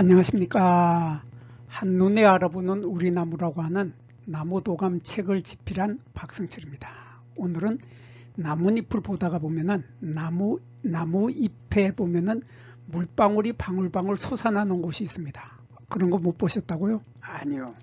안녕하십니까. 한눈에 알아보는 우리 나무라고 하는 나무 도감 책을 집필한 박승철입니다. 오늘은 나뭇잎을 보다가 보면은 나무, 나무 잎에 보면은 물방울이 방울방울 솟아나는 곳이 있습니다. 그런 거 못 보셨다고요? 아니요.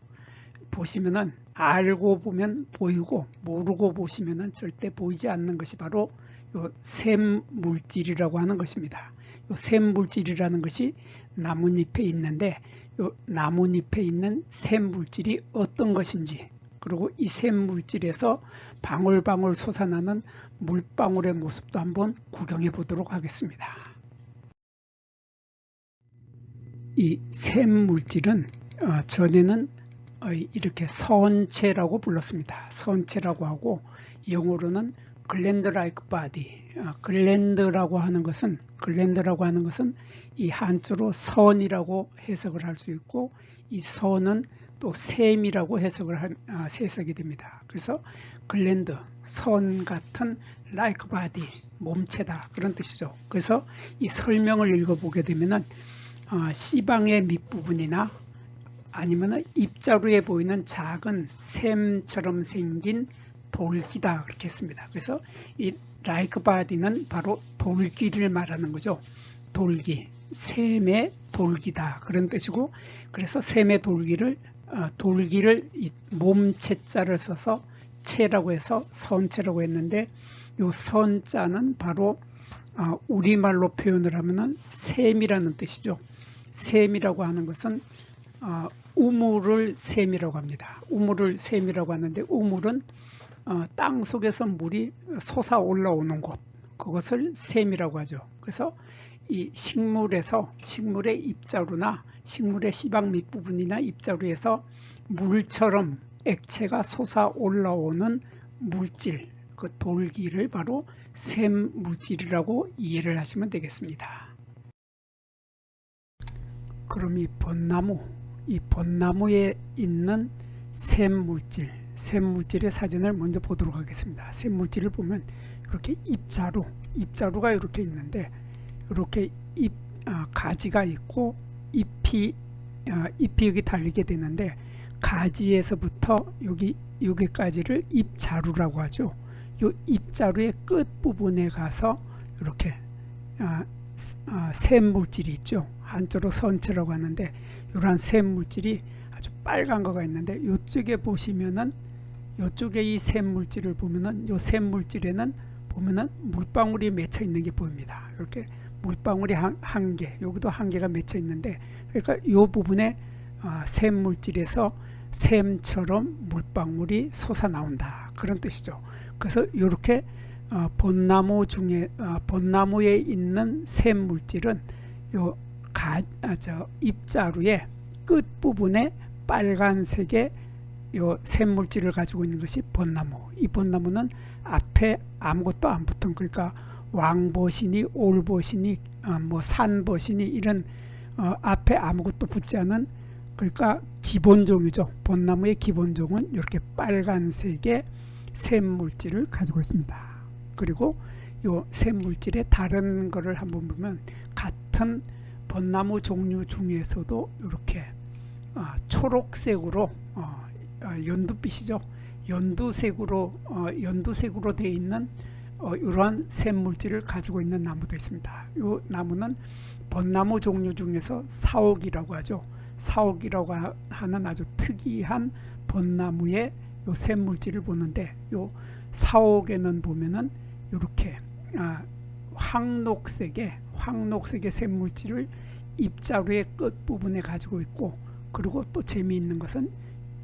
보시면은 알고 보면 보이고 모르고 보시면은 절대 보이지 않는 것이 바로 요 샘물질이라고 하는 것입니다. 요 샘물질이라는 것이 나뭇잎에 있는데 요 나뭇잎에 있는 샘물질이 어떤 것인지 그리고 이 샘물질에서 방울방울 솟아나는 물방울의 모습도 한번 구경해 보도록 하겠습니다. 이 샘물질은 어, 전에는 어, 이렇게 선체라고 불렀습니다. 선체라고 하고 영어로는 글랜드 라이크 바디 글랜드라고 하는 것은 글랜드라고 하는 것은 이 한자로 선이라고 해석을 할 수 있고 이 선은 또 샘이라고 해석을 한, 아, 해석이 됩니다. 그래서 글랜드 선 같은 like body 몸체다 그런 뜻이죠. 그래서 이 설명을 읽어보게 되면은 어, C방의 밑부분이나 아니면 입자루에 보이는 작은 샘처럼 생긴 돌기다 그렇게 했습니다. 그래서 이 라이크 바디는 바로 돌기를 말하는 거죠. 돌기, 샘의 돌기다 그런 뜻이고 그래서 샘의 돌기를 어, 돌기를 몸체자를 써서 체라고 해서 선체라고 했는데 이 선자는 바로 어, 우리말로 표현을 하면은 샘이라는 뜻이죠. 샘이라고 하는 것은 어, 우물을 샘이라고 합니다. 우물을 샘이라고 하는데 우물은 어, 땅 속에서 물이 솟아 올라오는 곳 그것을 샘이라고 하죠. 그래서 이 식물에서 식물의 입자루나 식물의 시방 밑부분이나 입자루에서 물처럼 액체가 솟아 올라오는 물질 그 돌기를 바로 샘 물질이라고 이해를 하시면 되겠습니다. 그럼 이 벚나무 이 벚나무에 있는 샘 물질 샘 물질의 사진을 먼저 보도록 하겠습니다. 샘 물질을 보면 이렇게 입자루 입자루가 이렇게 있는데 이렇게 잎 아, 가지가 있고 잎이 아, 잎이 여기 달리게 되는데 가지에서부터 여기 여기까지를 잎자루라고 하죠. 이 잎자루의 끝 부분에 가서 이렇게 아, 아, 샘물질이 있죠. 한자로 선체라고 하는데 이러한 샘물질이 아주 빨간 거가 있는데 이쪽에 보시면은 이쪽에 이 샘물질을 보면은 이 샘물질에는 보면은 물방울이 맺혀 있는 게 보입니다. 이렇게 물방울이 한, 한 개, 여기도 한 개가 맺혀 있는데 그러니까 이 부분에 어, 샘물질에서 샘처럼 물방울이 솟아 나온다 그런 뜻이죠. 그래서 이렇게 어, 벚나무 중에 어, 벚나무에 있는 샘물질은 요 가, 아, 저 입자루의 끝 부분에 빨간색의 요 샘물질을 가지고 있는 것이 벚나무. 이 벚나무는 앞에 아무것도 안 붙은 그러니까 왕버신이 올버신이 어, 뭐 산버신이 이런 어, 앞에 아무것도 붙지 않은 그러니까 기본종이죠. 벚나무의 기본종은 이렇게 빨간색의 샘물질을 가지고 있습니다. 그리고 요 샘물질의 다른 거를 한번 보면 같은 벚나무 종류 중에서도 이렇게 어, 초록색으로 어, 어, 연두빛이죠. 연두색으로 어, 연두색으로 되어 있는 어, 이러한 샘 물질을 가지고 있는 나무도 있습니다. 이 나무는 벚나무 종류 중에서 사옥이라고 하죠. 사옥이라고 하는 아주 특이한 벚나무의 요 샘 물질을 보는데 요 사옥에는 보면은 이렇게 아, 황록색의 황록색의 샘물질을 입자루의 끝 부분에 가지고 있고 그리고 또 재미있는 것은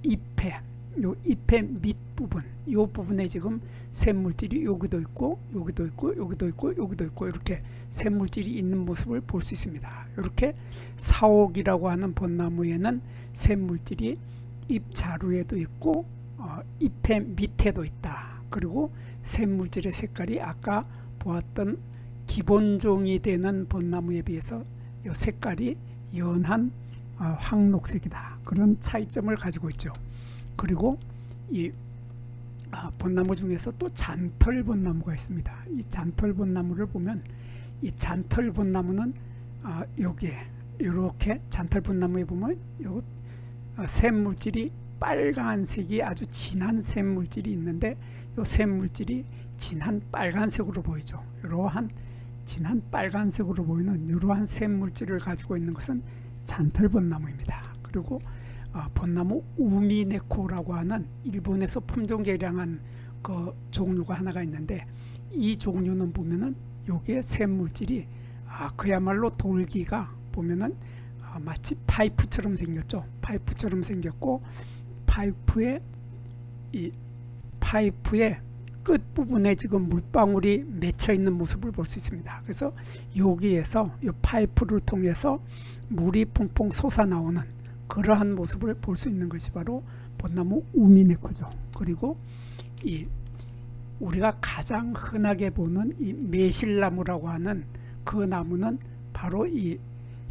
잎에 요 잎의 밑부분 요 부분에 지금 샘물질이 여기도 있고 여기도 있고 여기도 있고 여기도 있고 이렇게 샘물질이 있는 모습을 볼 수 있습니다. 이렇게 사옥이라고 하는 벚나무에는 샘물질이 잎 자루에도 있고 어, 잎의 밑에도 있다. 그리고 샘물질의 색깔이 아까 보았던 기본종이 되는 벚나무에 비해서 이 색깔이 연한 어, 황록색이다. 그런 차이점을 가지고 있죠. 그리고 이 아, 벚나무 중에서 또 잔털 벚나무가 있습니다. 이 잔털 벚나무를 보면 이 잔털 벚나무는 아, 여기에 이렇게 잔털분나무에 보면 요 어, 샘물질이 빨간색이 아주 진한 샘물질이 있는데 요 샘물질이 진한 빨간색으로 보이죠. 이러한 진한 빨간색으로 보이는 이러한 샘물질을 가지고 있는 것은 잔털 벚나무입니다. 그리고 어, 벚나무 우미네코라고 하는 일본에서 품종 개량한 그 종류가 하나가 있는데 이 종류는 보면은 요게 샘물질이 아, 그야말로 돌기가 보면은 아, 마치 파이프처럼 생겼죠. 파이프처럼 생겼고 파이프에 이 파이프의 끝 부분에 지금 물방울이 맺혀 있는 모습을 볼 수 있습니다. 그래서 여기에서 이 파이프를 통해서 물이 퐁퐁 솟아 나오는 그러한 모습을 볼 수 있는 것이 바로 벚나무 우미네코죠. 그리고 이 우리가 가장 흔하게 보는 이 매실나무라고 하는 그 나무는 바로 이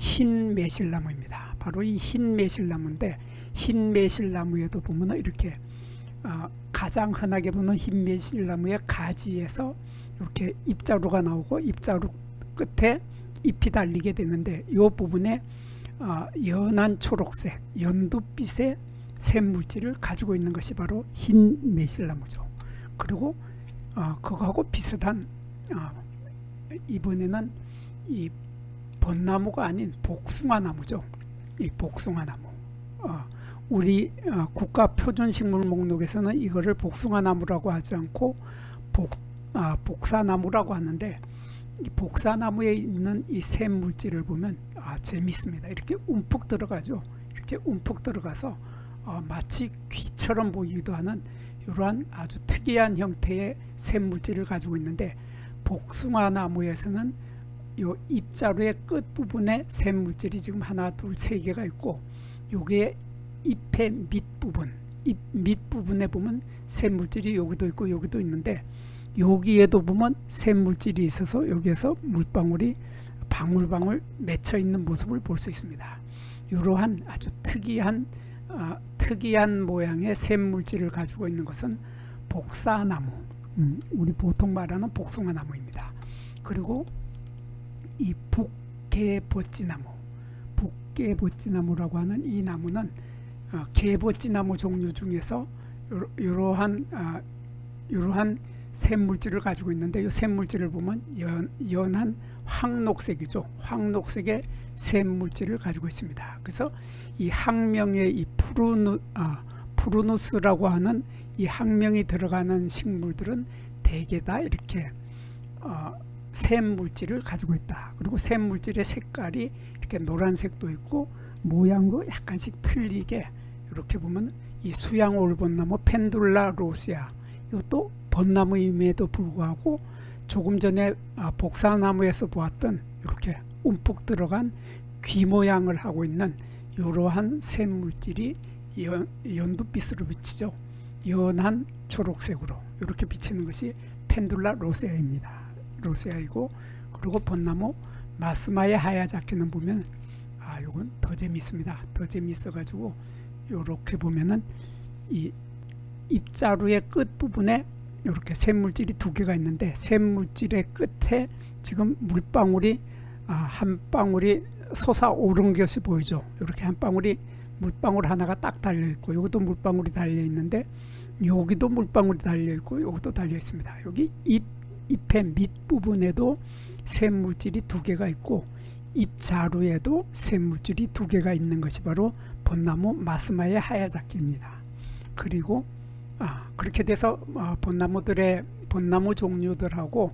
흰 매실나무입니다. 바로 이 흰 매실나무인데 흰 매실나무에도 보면 이렇게 어, 가장 흔하게 보는 흰 매실나무의 가지에서 이렇게 입자루가 나오고 입자루 끝에 잎이 달리게 되는데 이 부분에 어, 연한 초록색, 연두빛의 샘물질을 가지고 있는 것이 바로 흰 매실나무죠. 그리고 어, 그거하고 비슷한 어, 이번에는 이 벚나무가 아닌 복숭아나무죠. 이 복숭아나무. 어, 우리 어, 국가 표준 식물 목록에서는 이거를 복숭아 나무라고 하지 않고 복, 아, 복사나무라고 하는데 이 복사나무에 있는 이 샘 물질을 보면 아, 재밌습니다. 이렇게 움푹 들어가죠. 이렇게 움푹 들어가서 어, 마치 귀처럼 보이기도 하는 이러한 아주 특이한 형태의 샘 물질을 가지고 있는데 복숭아 나무에서는 요 잎자루의 끝 부분에 샘 물질이 지금 하나, 둘, 세 개가 있고 요게 잎의 밑 부분, 잎 밑 부분에 보면 샘물질이 여기도 있고 여기도 있는데 여기에도 보면 샘물질이 있어서 여기에서 물방울이 방울방울 맺혀 있는 모습을 볼 수 있습니다. 이러한 아주 특이한 어, 특이한 모양의 샘물질을 가지고 있는 것은 복사나무, 음, 우리 보통 말하는 복숭아나무입니다. 그리고 이 북개버찌나무, 북개버찌나무라고 하는 이 나무는 어, 개버찌나무 종류 중에서 요- 이러한 어, 이러한 샘물질을 가지고 있는데 이 샘물질을 보면 연, 연한 황록색이죠. 황록색의 샘물질을 가지고 있습니다. 그래서 이 학명의 이 푸르누 아, 푸르누스라고 하는 이 학명이 들어가는 식물들은 대개 다 이렇게 어, 샘물질을 가지고 있다. 그리고 샘물질의 색깔이 이렇게 노란색도 있고 모양도 약간씩 틀리게 이렇게 보면 이 수양 올본나무 펜둘라 로시아 이것도 벚나무임에도 불구하고 조금 전에 아, 복사나무에서 보았던 이렇게 움푹 들어간 귀 모양을 하고 있는 이러한 샘 물질이 연, 연두빛으로 비치죠. 연한 초록색으로 이렇게 비치는 것이 펜둘라 로세아입니다. 로세아이고 그리고 벚나무 마스마의 하야자키는 보면 아 이건 더 재밌습니다. 더 재밌어가지고 이렇게 보면은 이 입자루의 끝 부분에 이렇게 샘물질이 두 개가 있는데 샘물질의 끝에 지금 물방울이 아, 한 방울이 솟아오른 것이 보이죠. 이렇게 한 방울이 물방울 하나가 딱 달려 있고 여기도 물방울이 달려 있는데 여기도 물방울이 달려 있고 여기도 달려 있습니다. 여기 잎 잎의 밑 부분에도 샘물질이 두 개가 있고 잎 자루에도 샘물질이 두 개가 있는 것이 바로 벚나무 마스마의 하야자키입니다. 그리고 아, 그렇게 돼서 어, 벚나무들의 벚나무 종류들하고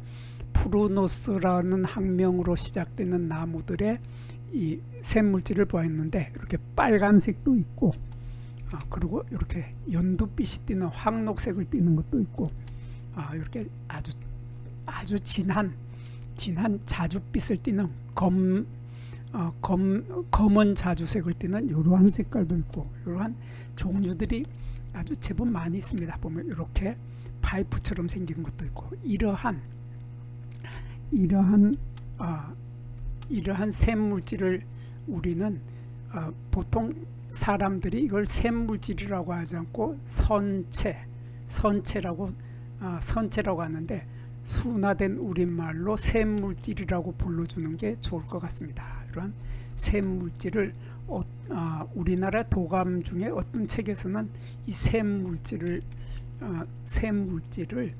푸르노스라는 학명으로 시작되는 나무들의 이 샘물질을 보았는데 이렇게 빨간색도 있고 아, 그리고 이렇게 연두빛이 띠는 황록색을 띠는 것도 있고 아, 이렇게 아주 아주 진한 진한 자주빛을 띠는 검, 어, 검 검은 자주색을 띠는 이러한 색깔도 있고 이러한 종류들이 아주 제법 많이 있습니다. 보면 이렇게 파이프처럼 생긴 것도 있고 이러한 이러한 어, 이러한 샘 물질을 우리는 어, 보통 사람들이 이걸 샘 물질이라고 하지 않고 선체, 선체라고 어, 선체라고 하는데 순화된 우리말로 샘 물질이라고 불러주는 게 좋을 것 같습니다. 그런 샘물질을 어, 아, 우리나라 도감 중에 어떤 책에서는 이 샘물질을 어, 샘물질을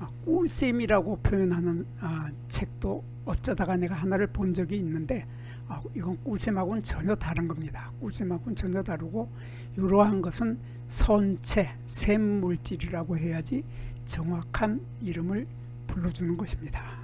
아, 꿀샘이라고 표현하는 아, 책도 어쩌다가 내가 하나를 본 적이 있는데 아, 이건 꿀샘하고는 전혀 다른 겁니다. 꿀샘하고는 전혀 다르고 이러한 것은 선체 샘물질이라고 해야지 정확한 이름을 불러주는 것입니다.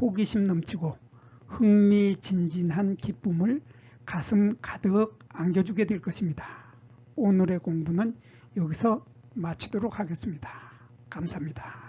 호기심 넘치고 흥미진진한 기쁨을 가슴 가득 안겨주게 될 것입니다. 오늘의 공부는 여기서 마치도록 하겠습니다. 감사합니다.